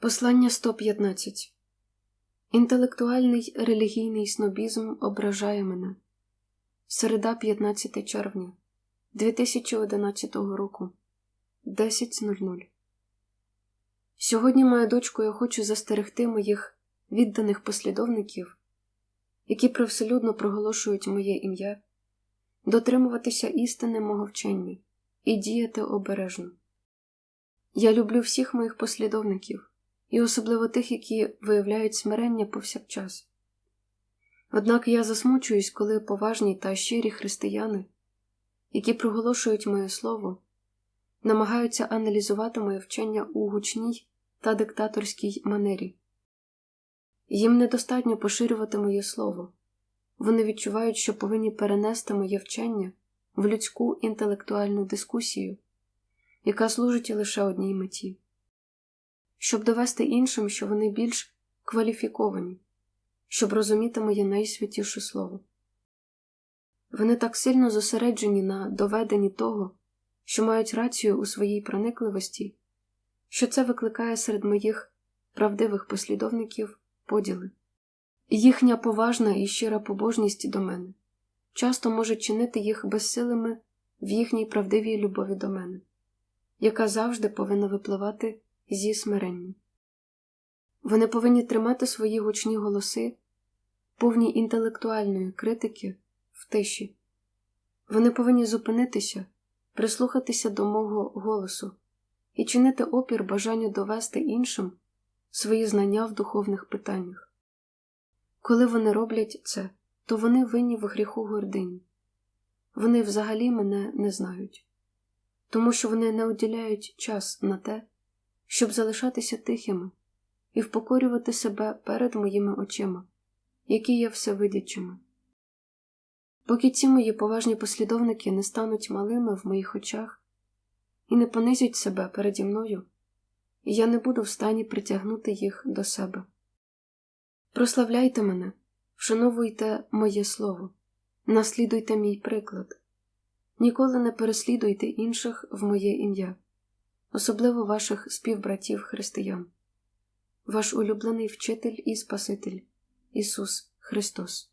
Послання 115 Інтелектуальний релігійний снобізм ображає мене. Середа 15 червня 2011 року 10.00 Сьогодні, моя дочко, я хочу застерегти моїх відданих послідовників, які привселюдно проголошують моє ім'я, дотримуватися істини мого вчення і діяти обережно. Я люблю всіх моїх послідовників і особливо тих, які виявляють смирення повсякчас. Однак я засмучуюсь, коли поважні та щирі християни, які проголошують моє слово, намагаються аналізувати моє вчення у гучній та диктаторській манері. Їм недостатньо поширювати моє слово, вони відчувають, що повинні перенести моє вчення в людську інтелектуальну дискусію, яка служить лише одній меті щоб довести іншим, що вони більш кваліфіковані, щоб розуміти моє найсвятіше слово. Вони так сильно зосереджені на доведенні того, що мають рацію у своїй проникливості, що це викликає серед моїх правдивих послідовників поділи. Їхня поважна і щира побожність до мене часто може чинити їх безсилими в їхній правдивій любові до мене, яка завжди повинна випливати зі смиренням. Вони повинні тримати свої гучні голоси, повні інтелектуальної критики в тиші. Вони повинні зупинитися, прислухатися до мого голосу і чинити опір бажанню довести іншим свої знання в духовних питаннях. Коли вони роблять це, то вони винні в гріху гордині. Вони взагалі мене не знають, тому що вони не уділяють час на те, щоб залишатися тихими і впокорювати себе перед моїми очима, які є всевидячими. Поки ці мої поважні послідовники не стануть малими в моїх очах і не понизять себе переді мною, я не буду в стані притягнути їх до себе. Прославляйте мене, вшановуйте моє слово, наслідуйте мій приклад, ніколи не переслідуйте інших в моє ім'я особливо ваших співбратів християн, ваш улюблений вчитель і Спаситель Ісус Христос.